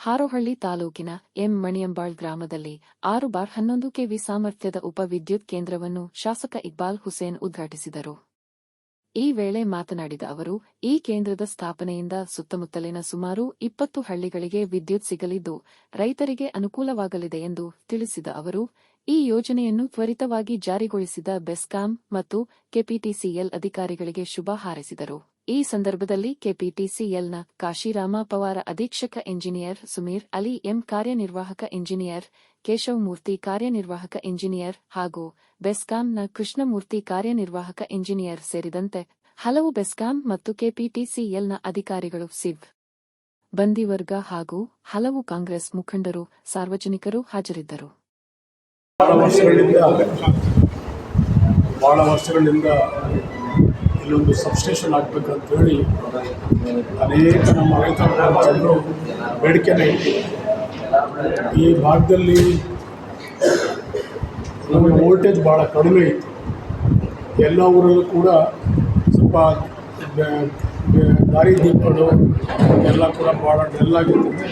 ಹಾರೋಹಳ್ಳಿ ತಾಲೂಕಿನ ಎಂ ಮಣಿಯಂಬಾಳ್ ಗ್ರಾಮದಲ್ಲಿ ಆರು ಬಾರ್ ಹನ್ನೊಂದು ಕೆವಿ ಸಾಮರ್ಥ್ಯದ ಉಪ ವಿದ್ಯುತ್ ಕೇಂದ್ರವನ್ನು ಶಾಸಕ ಇಕ್ಬಾಲ್ ಹುಸೇನ್ ಉದ್ಘಾಟಿಸಿದರು. ಈ ವೇಳೆ ಮಾತನಾಡಿದ ಅವರು, ಈ ಕೇಂದ್ರದ ಸ್ಥಾಪನೆಯಿಂದ ಸುತ್ತಮುತ್ತಲಿನ ಸುಮಾರು ಇಪ್ಪತ್ತು ಹಳ್ಳಿಗಳಿಗೆ ವಿದ್ಯುತ್ ಸಿಗಲಿದ್ದು, ರೈತರಿಗೆ ಅನುಕೂಲವಾಗಲಿದೆ ಎಂದು ತಿಳಿಸಿದ ಅವರು, ಈ ಯೋಜನೆಯನ್ನು ತ್ವರಿತವಾಗಿ ಜಾರಿಗೊಳಿಸಿದ ಬೆಸ್ಕಾಂ ಮತ್ತು ಕೆಪಿಟಿಸಿಎಲ್ ಅಧಿಕಾರಿಗಳಿಗೆ ಶುಭ ಹಾರೈಸಿದರು. ಈ ಸಂದರ್ಭದಲ್ಲಿ ಕೆಪಿಟಿಸಿಎಲ್ನ ಕಾಶಿರಾಮ ಪವಾರ ಅಧೀಕ್ಷಕ ಎಂಜಿನಿಯರ್ ಸುಮೀರ್ ಅಲಿ ಎಂ ಕಾರ್ಯನಿರ್ವಾಹಕ ಎಂಜಿನಿಯರ್ ಕೇಶವ್ ಮೂರ್ತಿ ಕಾರ್ಯನಿರ್ವಾಹಕ ಎಂಜಿನಿಯರ್ ಹಾಗೂ ಬೆಸ್ಕಾಂನ ಕೃಷ್ಣಮೂರ್ತಿ ಕಾರ್ಯನಿರ್ವಾಹಕ ಎಂಜಿನಿಯರ್ ಸೇರಿದಂತೆ ಹಲವು ಬೆಸ್ಕಾಂ ಮತ್ತು ಕೆಪಿಟಿಸಿಎಲ್ನ ಅಧಿಕಾರಿಗಳು ಸಿವ್ ಬಂದಿವರ್ಗ ಹಾಗೂ ಹಲವು ಕಾಂಗ್ರೆಸ್ ಮುಖಂಡರು, ಸಾರ್ವಜನಿಕರು ಹಾಜರಿದ್ದರು. ಬಹಳ ವರ್ಷಗಳಿಂದ ಇಲ್ಲೊಂದು ಸಬ್ಸ್ಟೇಷನ್ ಆಗಬೇಕಂತ ಹೇಳಿ ಅನೇಕ ನಮ್ಮ ರೈತ ಜನರು ಬೇಡಿಕೆನೇ ಇತ್ತು ಈ ಭಾಗದಲ್ಲಿ ನಮಗೆ ವೋಲ್ಟೇಜ್ ಭಾಳ ಕಡಿಮೆ ಇತ್ತು. ಎಲ್ಲ ಊರಲ್ಲೂ ಕೂಡ ಸ್ವಲ್ಪ ದಾರಿ ದೀಪಗಳು ಎಲ್ಲ ಕೂಡ ಭಾಳ ಡೆಲ್ ಆಗಿರ್ತದೆ.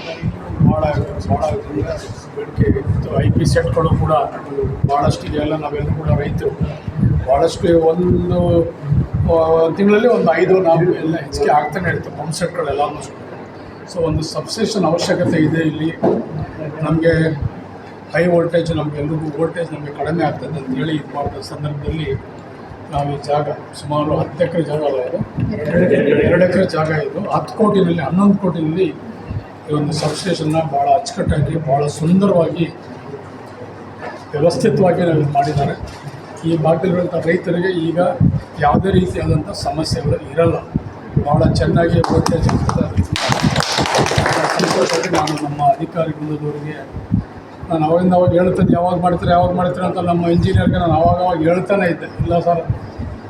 ಭಾಳ ಭಾಳ ಬೇಡಿಕೆ ಇತ್ತು. ಐ ಪಿ ಸೆಟ್ಗಳು ಕೂಡ ಭಾಳಷ್ಟು ಎಲ್ಲ ನಾವೆಲ್ಲ ಕೂಡ ರೈತರು ಭಾಳಷ್ಟು ಒಂದು ತಿಂಗಳಲ್ಲಿ ಒಂದು ಐದು, ನಾಲ್ಕು ಎಲ್ಲ ಹೆಚ್ಚಿಗೆ ಆಗ್ತಾನೆ ಇರ್ತವೆ ಪಂಪ್ ಸೆಟ್ಗಳೆಲ್ಲ ಸೊ ಒಂದು ಸಬ್ಸ್ಟೇಷನ್ ಅವಶ್ಯಕತೆ ಇದೆ ಇಲ್ಲಿ. ನಮಗೆ ಹೈ ವೋಲ್ಟೇಜ್ ನಮಗೆಲ್ರಿಗೂ ವೋಲ್ಟೇಜ್ ನಮಗೆ ಕಡಿಮೆ ಆಗ್ತದೆ ಅಂತ ಹೇಳಿ ಇದು ಮಾಡಿದ ಸಂದರ್ಭದಲ್ಲಿ ನಾವು ಈ ಜಾಗ ಸುಮಾರು ಹತ್ತು ಎಕರೆ ಜಾಗ ಅಲ್ಲ ಇದು. ಎರಡು ಎಕರೆ ಜಾಗ ಇದು. ಹತ್ತು ಕೋಟಿನಲ್ಲಿ, ಹನ್ನೊಂದು ಕೋಟಿನಲ್ಲಿ ಈ ಒಂದು ಸಬ್ಸ್ಟೇಷನ್ನ ಭಾಳ ಅಚ್ಚುಕಟ್ಟಾಗಿ, ಭಾಳ ಸುಂದರವಾಗಿ ವ್ಯವಸ್ಥಿತವಾಗಿ ನಾವು ಮಾಡಿದ್ದಾರೆ. ಈ ಭಾಗದಲ್ಲಿರುವಂಥ ರೈತರಿಗೆ ಈಗ ಯಾವುದೇ ರೀತಿಯಾದಂಥ ಸಮಸ್ಯೆಗಳು ಇರಲ್ಲ. ಭಾಳ ಚೆನ್ನಾಗಿ ಸಂತೋಷವಾಗಿ ನಾನು ನಮ್ಮ ಅಧಿಕಾರಿ ವೃಂದದವರಿಗೆ ನಾನು ಅವಾಗಿಂದ ಅವಾಗ ಹೇಳ್ತೇನೆ ಯಾವಾಗ ಮಾಡ್ತೀರಾ ಯಾವಾಗ ಮಾಡ್ತೀರಾ ಅಂತ ನಮ್ಮ ಇಂಜಿನಿಯರ್ಗೆ ನಾನು ಅವಾಗ ಅವಾಗ ಹೇಳ್ತಾನೆ ಇದ್ದೆ. ಇಲ್ಲ ಸರ್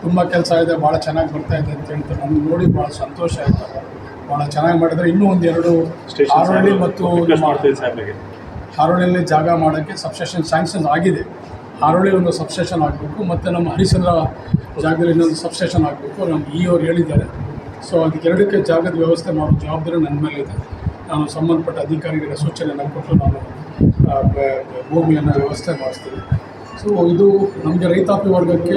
ತುಂಬ ಕೆಲಸ ಇದೆ ಭಾಳ ಚೆನ್ನಾಗಿ ಬರ್ತಾ ಇದೆ ಅಂತ ಹೇಳ್ತಾರೆ ನಮ್ಗೆ ನೋಡಿ ಭಾಳ ಸಂತೋಷ ಆಯಿತು. ಭಾಳ ಚೆನ್ನಾಗಿ ಮಾಡಿದರೆ ಇನ್ನೂ ಒಂದೆರಡು ಆರೋಳಿ ಮತ್ತು ಹಾರೋಳಿಯಲ್ಲಿ ಜಾಗ ಮಾಡೋಕ್ಕೆ ಸಬ್ಸ್ಟೇಷನ್ ಸ್ಯಾಂಕ್ಷನ್ ಆಗಿದೆ. ಹಾರೋಳಿ ಒಂದು ಸಬ್ಸ್ಟೇಷನ್ ಆಗಬೇಕು, ಮತ್ತು ನಮ್ಮ ಹರಿಶ್ಚಂದ್ರ ಜಾಗದಲ್ಲಿ ಇನ್ನೊಂದು ಸಬ್ಸ್ಟೇಷನ್ ಆಗಬೇಕು, ನಮ್ಮ ಇ ಅವ್ರು ಹೇಳಿದ್ದಾರೆ. ಸೊ ಅದಕ್ಕೆ ಎರಡಕ್ಕೆ ಜಾಗದ ವ್ಯವಸ್ಥೆ ಮಾಡೋ ಜವಾಬ್ದಾರಿ ನನ್ನ ಮೇಲೆ ಇದೆ. ನಾನು ಸಂಬಂಧಪಟ್ಟ ಅಧಿಕಾರಿಗಳ ಸೂಚನೆಯನ್ನು ಕೊಟ್ಟು ನಾನು ಭೂಮಿಯನ್ನು ವ್ಯವಸ್ಥೆ ಮಾಡಿಸ್ತೀನಿ. ಸೊ ಇದು ನಮಗೆ ರೈತಾಪಿ ವರ್ಗಕ್ಕೆ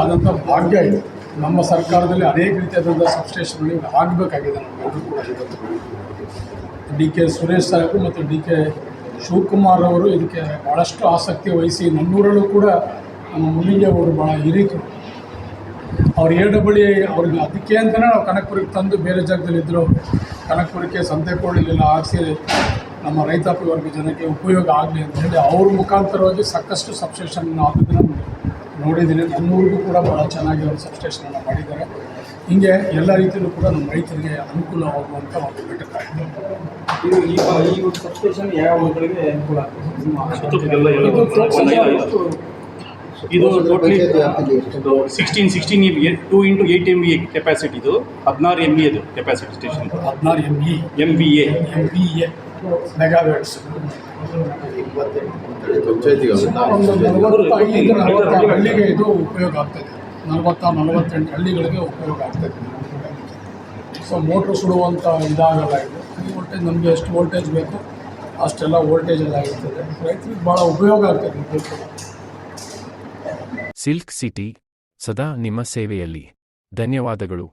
ಆದಂಥ ಭಾಗ್ಯ ಇದೆ. ನಮ್ಮ ಸರ್ಕಾರದಲ್ಲಿ ಅನೇಕ ರೀತಿಯಾದಂಥ ಸಬ್ಸ್ಟೇಷನ್ಗಳು ಆಗಬೇಕಾಗಿದೆ ನಮಗೆಲ್ಲರೂ ಕೂಡ ಡಿ ಕೆ ಸುರೇಶ್ ಸಾಹೇಬರು ಮತ್ತು ಡಿ ಕೆ ಶಿವಕುಮಾರ್ ಅವರು ಇದಕ್ಕೆ ಭಾಳಷ್ಟು ಆಸಕ್ತಿ ವಹಿಸಿ ನಮ್ಮೂರಲ್ಲೂ ಕೂಡ ನಮ್ಮ ಮುನಿಗೆ ಅವರು ಭಾಳ ಹಿರಿತು ಅವ್ರು ಎ ಡಬ್ಲ್ಯೂ ಅವ್ರಿಗೆ ಅದಕ್ಕೆ ಅಂತಲೇ ನಾವು ಕನಕಪುರಕ್ಕೆ ತಂದು ಬೇರೆ ಜಾಗದಲ್ಲಿ ಇದ್ದರು ಕನಕಪುರಕ್ಕೆ ಕೊಡಲಿಲ್ಲ ಹಾಕಿಸಿ ನಮ್ಮ ರೈತಾಪಿ ವರ್ಗ ಜನಕ್ಕೆ ಉಪಯೋಗ ಆಗಲಿ ಅಂತ ಹೇಳಿ ಅವ್ರ ಮುಖಾಂತರವಾಗಿ ಸಾಕಷ್ಟು ಸಬ್ಸ್ಟೇಷನ್ ಆಗೋದನ್ನು ನೋಡಿದ್ದೀನಿ. ನನ್ನೂರಿಗೂ ಕೂಡ ಭಾಳ ಚೆನ್ನಾಗಿ ಅವರು ಸಬ್ಸ್ಟೇಷನನ್ನು ಮಾಡಿದ್ದಾರೆ. ಹೀಗೆ ಎಲ್ಲ ರೀತಿಯಲ್ಲೂ ಕೂಡ ನಮ್ಮ ರೈತರಿಗೆ ಅನುಕೂಲವಾಗುವಂಥ ಒಂದು ಘಟಕ. ಇದೆ ಇದು ಈ ಒಂದು ಸಬ್ಸ್ಟೇಷನ್ ಯಾವ ಊರುಗಳಿಗೆ ಅನುಕೂಲ ಆಗ್ತದೆ? ಇದು ಟೋಟಲ್ ಇದು. Totally sixteen sixteen two into eight M B capacity ಇದು ಹದಿನಾರು ಎಂ ಬಿ ಅದು ಕೆಪಾಸಿಟಿ ಸ್ಟೇಷನ್ ಹದಿನಾರು M B M B A M B A megawatts ಹಳ್ಳಿಗೆ ಇದು ಉಪಯೋಗ ಆಗ್ತದೆ. ನಲವತ್ತ ನಲವತ್ತೆಂಟು ಹಳ್ಳಿಗಳಿಗೆ ಉಪಯೋಗ ಆಗ್ತದೆ. ಸೊ ಮೋಟ್ರ್ ಸುಡುವಂಥ ಇದಾಗಲ್ಲ ಇದು. ಈ ವೋಲ್ಟೇಜ್ ನಮಗೆ ಎಷ್ಟು ವೋಲ್ಟೇಜ್ ಬೇಕು, ಅಷ್ಟೆಲ್ಲ ವೋಲ್ಟೇಜ್ ಎಲ್ಲ ಇರ್ತದೆ ರೈತರಿಗೆ ಭಾಳ ಉಪಯೋಗ ಆಗ್ತದೆ ಸಿಲ್ಕ್ ಸಿಟಿ, ಸದಾ ನಿಮ್ಮ ಸೇವೆಯಲ್ಲಿ. ಧನ್ಯವಾದಗಳು.